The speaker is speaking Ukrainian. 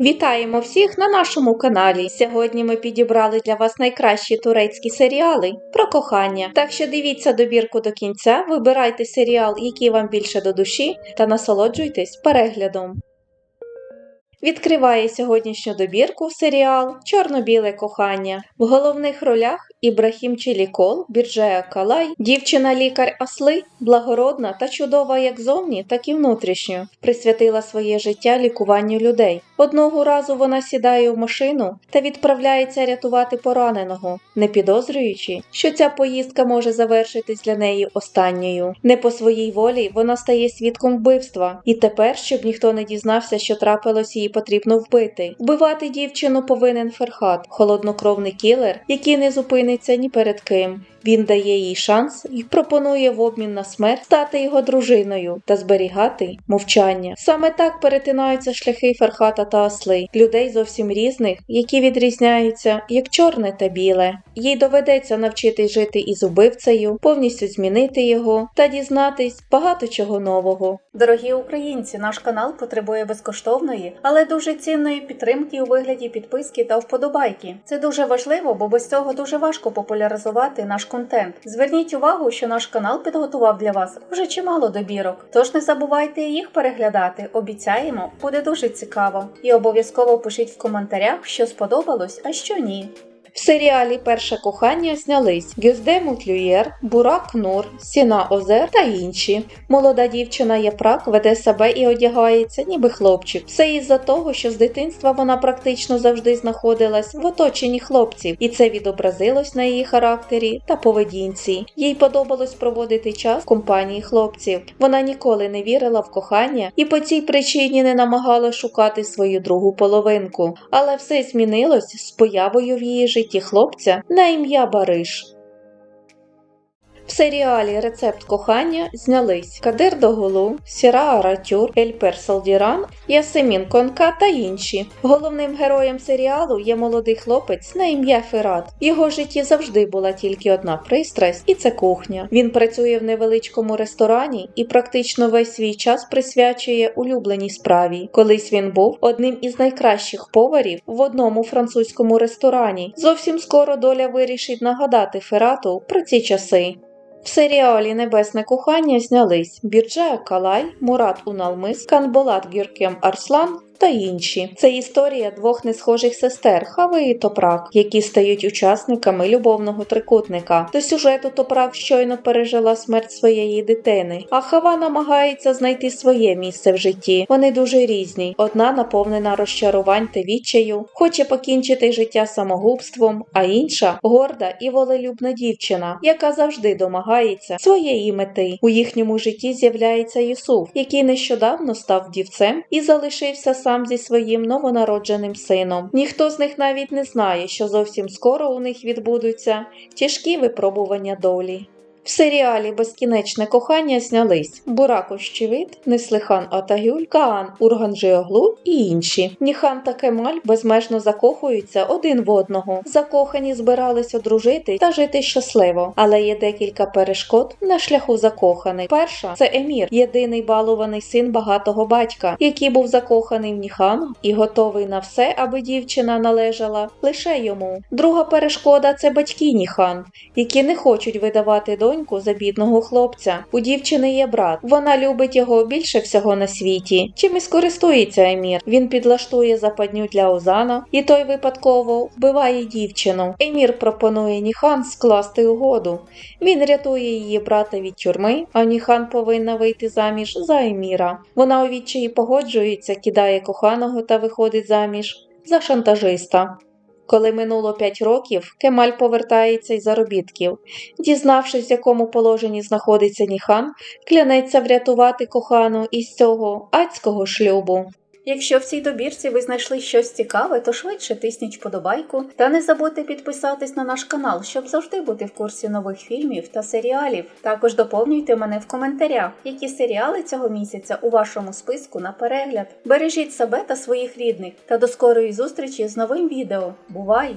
Вітаємо всіх на нашому каналі. Сьогодні ми підібрали для вас найкращі турецькі серіали про кохання. Так що дивіться добірку до кінця, вибирайте серіал, який вам більше до душі, та насолоджуйтесь переглядом. Відкриває сьогоднішню добірку серіал Чорно-біле кохання. В головних ролях Ібрахім Челікол, Бірджея Калай, дівчина-лікар Асли, благородна та чудова як зовні, так і внутрішньо, присвятила своє життя лікуванню людей. Одного разу вона сідає в машину та відправляється рятувати пораненого, не підозрюючи, що ця поїздка може завершитись для неї останньою. Не по своїй волі вона стає свідком вбивства, і тепер, щоб ніхто не дізнався, що трапилось, її потрібно вбити. Вбивати дівчину повинен Ферхат, холоднокровний кілер, який не зупиниться ні перед ким. Він дає їй шанс і пропонує в обмін на смерть стати його дружиною та зберігати мовчання. Саме так перетинаються шляхи Ферхата та Асли, людей зовсім різних, які відрізняються як чорне та біле. Їй доведеться навчитись жити із убивцею, повністю змінити його та дізнатись багато чого нового. Дорогі українці, наш канал потребує безкоштовної, але дуже цінної підтримки у вигляді підписки та вподобайки. Це дуже важливо, бо без цього дуже важко популяризувати наш контент. Зверніть увагу, що наш канал підготував для вас вже чимало добірок. Тож не забувайте їх переглядати. Обіцяємо, буде дуже цікаво. І обов'язково пишіть в коментарях, що сподобалось, а що ні. В серіалі Перше кохання знялись Гюзде Мутлюєр, Бурак Нур, Сіна Озер та інші. Молода дівчина Япрак веде себе і одягається, ніби хлопчик. Все із-за того, що з дитинства вона практично завжди знаходилась в оточенні хлопців, і це відобразилось на її характері та поведінці. Їй подобалось проводити час в компанії хлопців. Вона ніколи не вірила в кохання і по цій причині не намагала шукати свою другу половинку. Але все змінилось з появою в її житті хлопця на ім'я Бариш. Серіалі Рецепт кохання знялись Кадир Доголу, Сіра Аратюр, Ельпер Салдіран, Ясемін Конка та інші. Головним героєм серіалу є молодий хлопець на ім'я Ферат. В його житті завжди була тільки одна пристрасть, і це кухня. Він працює в невеличкому ресторані і практично весь свій час присвячує улюбленій справі. Колись він був одним із найкращих поварів в одному французькому ресторані. Зовсім скоро доля вирішить нагадати Ферату про ці часи. В серіалі Небесне кохання знялись Бірджа Калай, Мурат Уналмис, Канболат Гіркем Арслан та інші. Це історія двох несхожих сестер Хави і Топрак, які стають учасниками любовного трикутника. До сюжету Топрак щойно пережила смерть своєї дитини, а Хава намагається знайти своє місце в житті. Вони дуже різні. Одна наповнена розчарувань та відчаю, хоче покінчити життя самогубством, а інша горда і волелюбна дівчина, яка завжди домагається своєї мети. У їхньому житті з'являється Юсуф, який нещодавно став дівцем і залишився сам зі своїм новонародженим сином. Ніхто з них навіть не знає, що зовсім скоро у них відбудуться тяжкі випробування долі. В серіалі Безкінечне кохання знялись Бурак Ощевит, Неслихан Атагюль, Каан Урганжиоглу і інші. Ніхан та Кемаль безмежно закохуються один в одного. Закохані збирались одружити та жити щасливо, але є декілька перешкод на шляху закоханих. Перша це Емір, єдиний балуваний син багатого батька, який був закоханий в Ніхан і готовий на все, аби дівчина належала лише йому. Друга перешкода це батьки Ніхан, які не хочуть видавати доньку за бідного хлопця. У дівчини є брат. Вона любить його більше всього на світі. Чим і скористується Емір. Він підлаштує западню для Озана, і той випадково вбиває дівчину. Емір пропонує Ніхан скласти угоду. Він рятує її брата від тюрми, а Ніхан повинна вийти заміж за Еміра. Вона у відчаї погоджується, кидає коханого та виходить заміж за шантажиста. Коли минуло п'ять років, Кемаль повертається із заробітків. Дізнавшись, в якому положенні знаходиться Ніхан, клянеться врятувати кохану із цього адського шлюбу. Якщо в цій добірці ви знайшли щось цікаве, то швидше тисніть вподобайку та не забудьте підписатись на наш канал, щоб завжди бути в курсі нових фільмів та серіалів. Також доповнюйте мене в коментарях, які серіали цього місяця у вашому списку на перегляд. Бережіть себе та своїх рідних та до скорої зустрічі з новим відео. Бувай!